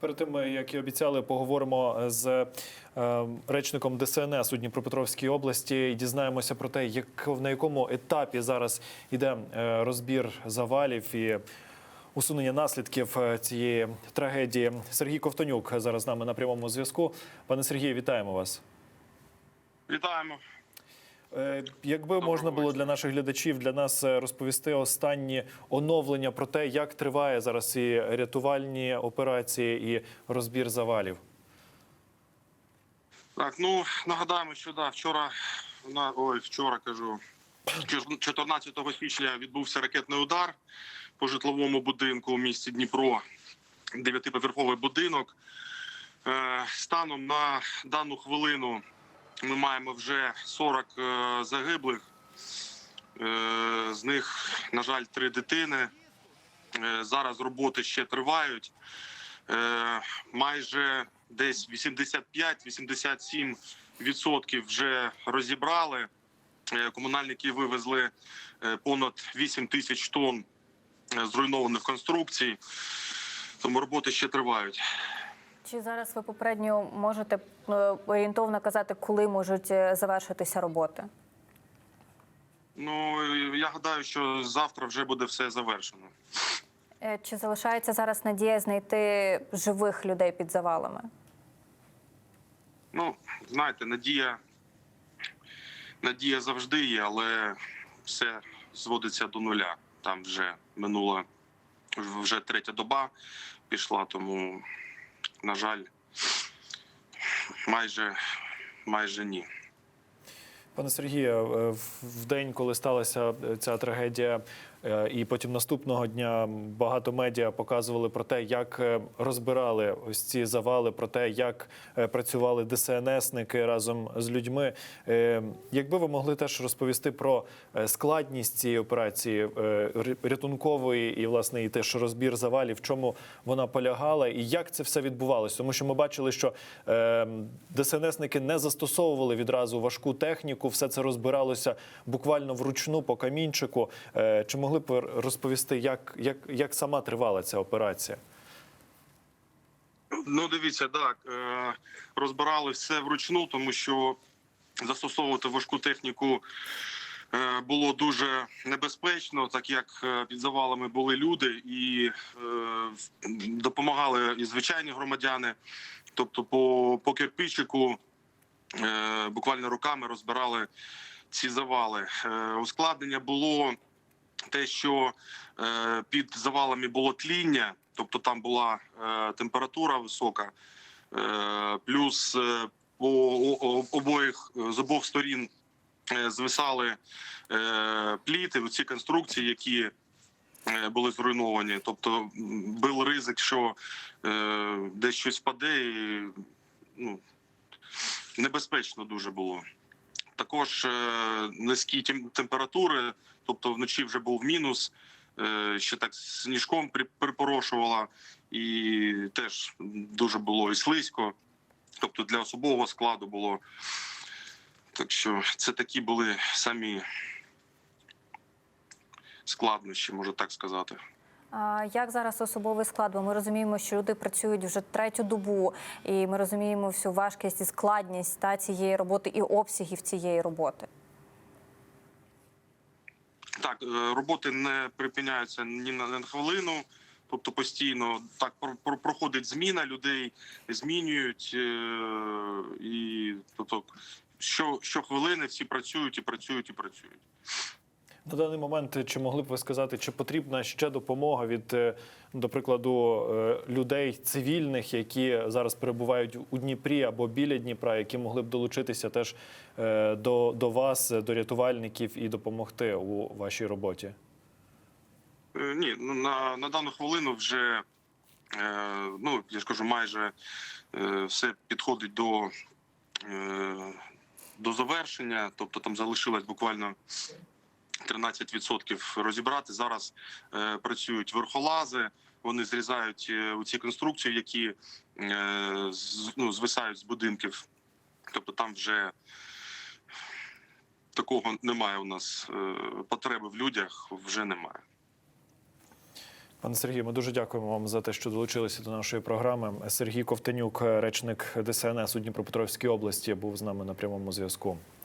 Перед тим, як і обіцяли, поговоримо з е, речником ДСНС у Дніпропетровській області і дізнаємося про те, як на якому етапі зараз іде е, розбір завалів і усунення наслідків е, цієї трагедії. Сергій Ковтонюк зараз з нами на прямому зв'язку. Пане Сергію, вітаємо вас. Вітаємо. Е, Якби можна було для наших глядачів, для нас е, розповісти останні оновлення про те, як триває зараз і рятувальні операції, і розбір завалів. Так, ну нагадаємо, що да, вчора на ой, вчора кажу, 14 січня відбувся ракетний удар по житловому будинку у місті Дніпро, дев'ятиповерховий будинок. Е, станом на дану хвилину ми маємо вже 40 е, загиблих. Е, з них, на жаль, три дитини. Е, зараз роботи ще тривають. Майже десь 85-87% вже розібрали. Комунальники вивезли понад 8 тисяч тонн зруйнованих конструкцій. Тому роботи ще тривають. Чи зараз ви попередньо можете е, орієнтовно казати, коли можуть е, завершитися роботи? Ну я гадаю, що завтра вже буде все завершено. Е, Чи залишається зараз надія знайти живих людей під завалами? Ну, знаєте, надія, надія завжди є, але все зводиться до нуля. Там вже минула вже третя доба пішла, тому, на жаль, майже, майже ні. Пане Сергію, е, в- день, коли сталася е, ця трагедія, і потім наступного дня багато медіа показували про те, як е, розбирали ось ці завали, про те, як е, працювали ДСНСники разом з людьми. Е, Якби ви могли теж розповісти про е, складність цієї операції е, рятункової і власне і теж розбір завалів, в чому вона полягала, і як це все відбувалося? Тому що ми бачили, що е, ДСНСники не застосовували відразу важку техніку, все це розбиралося буквально вручну по камінчику. Е, Чи могли б розповісти, як, як, як сама тривала ця операція? Ну, дивіться, так е, розбирали все вручну, тому що застосовувати важку техніку е, було дуже небезпечно, так як е, під завалами були люди і допомагали і звичайні громадяни. Тобто, по, по кирпичику буквально руками розбирали ці завали. Ускладнення було те, що е, під завалами було тління, тобто там була е, температура висока, е, плюс е, по о- обоїх з обох сторін е, звисали е, пліти, ці конструкції, які е, були зруйновані. Тобто був ризик, що е, десь щось впаде, і ну, небезпечно дуже було. Також е, низькі температури, тобто вночі вже був мінус, е, ще так сніжком припорошувала, і теж дуже було і слизько. Тобто для особового складу було. Так що це такі були самі складнощі, можу так сказати. А Як зараз особовий склад? Бо ми розуміємо, що люди працюють вже третю добу, і ми розуміємо всю важкість і складність та цієї роботи і обсягів цієї роботи. Так, е, роботи не припиняються ні на, хвилину. Тобто постійно так про- про- проходить зміна людей, змінюють е, і тобто, що, хвилини, всі працюють і працюють і працюють. На даний момент чи могли б ви сказати, чи потрібна ще допомога від, е, до прикладу, е, людей цивільних, які зараз перебувають у Дніпрі або біля Дніпра, які могли б долучитися теж е, до, до вас, до рятувальників і допомогти у вашій роботі? Е, Ні, ну на, на дану хвилину вже е, ну я ж кажу, майже е, все підходить до, е, до завершення. Тобто там залишилось буквально 13% розібрати. Зараз е, працюють верхолази. Вони зрізають е, ці конструкції, які е, з, ну, звисають з будинків. Тобто там вже такого немає у нас е, потреби в людях, вже немає. Пане Сергію, ми дуже дякуємо вам за те, що долучилися до нашої програми. Сергій Ковтенюк, речник ДСНС у Дніпропетровській області, був з нами на прямому зв'язку.